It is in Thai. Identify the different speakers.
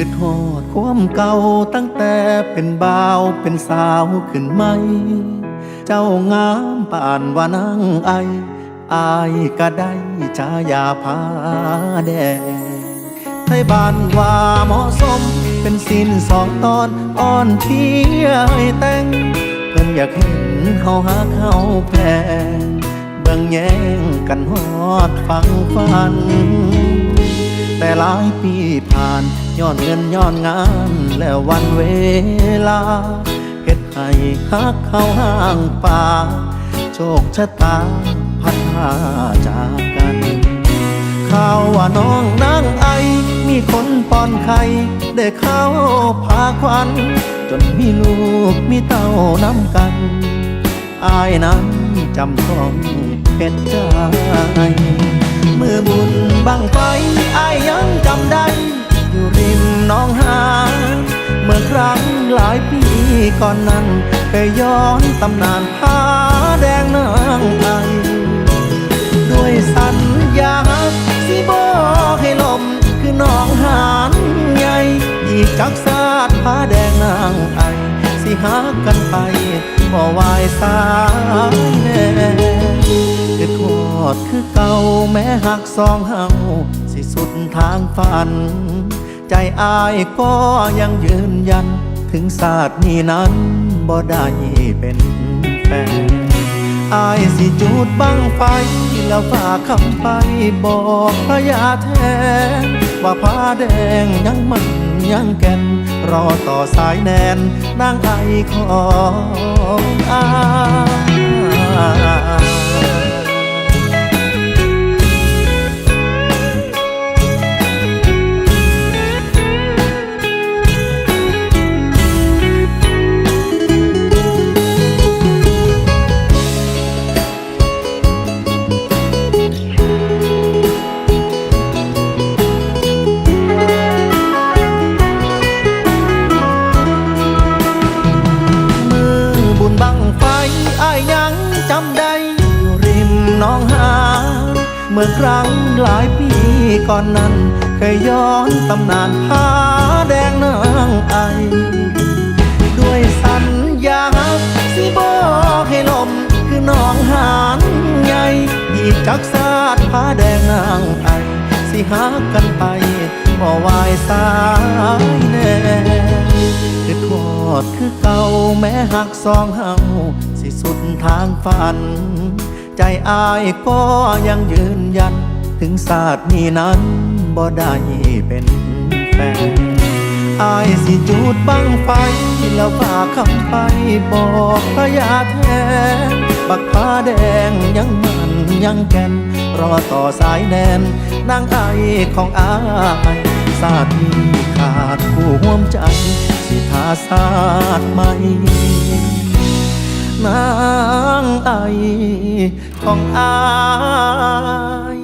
Speaker 1: คือทอดความเก่าตั้งแต่เป็นบ่าวเป็นสาวขึ้นไหม เจ้างามป่านว่านางไอ อายก็ได้ชายาพาแดงไทยบ้านว่าเหมาะสม เป็นสินสองตอนอ่อนเที่ยให้แต่งเพิ่นอยากเห็นเขาหาเขาแพงเบิ่งแย่งกันฮอดฟังฟัน แต่หลายปีผ่านย้อนเงินย้อนงานแล้ววันเวลาเฮ็ดให้ฮักเข้าห่างป่าโชคชะตาพัดพาจากกันข่าวว่าน้องนางไอ มีคนป้อนไข่ได้เข้าพาควัน จนมีลูกมีเต้าน้ำกัน อายนั้นจำต้องเป็นใจายปีก่อนนั้นเคยย้อนตำนานผาแดงนางไอด้วยสัญญาสิบอกให้ลมคือน้องหานใหญ่อีกจักสาดผ้าแดงนางไอสิหากันไปบ่วายสายแน่คือทอดคือเก่าแม้หักสองเฮาสิสุดทางฝัน ใจอายก็ยังยืนยัน ถึงศาสตร์นี้นั้นบ่ได้เป็นแฟนอายสิจูดบังไฟ แล้วฝากคำไปบอกพระยาแทน ว่าผ้าแดงยังมันยังแก่น รอต่อสายแนนนางไอของอาย มื่อครั้งหลายปีก่อนนั้น เคยย้อนตำนานผาแดงนางไอ ด้วยสัญญาสิบอกให้ลมคือน้องหานใหญ่อีกจักสาดผาแดงนางไอ สิหากันไปบ่วายสายแน่คือทอดคือเก่าแม้หักสองเฮาสิสุดทางฝัน ใจอายก็ยังยืนยัน ถึงศาสตร์นี้นั้นบ่ได้เป็นแฟนอายสิจูดบังไฟ แล้วฝากคำไปบอกพระยาแทนบักผ้าแดงยังมันยังแก่น รอต่อสายแนนนางไอของอายศาสตร์นี้ขาดผู้ห่วมใจ สิทาศาสตร์ใหม่ นางไอของอาย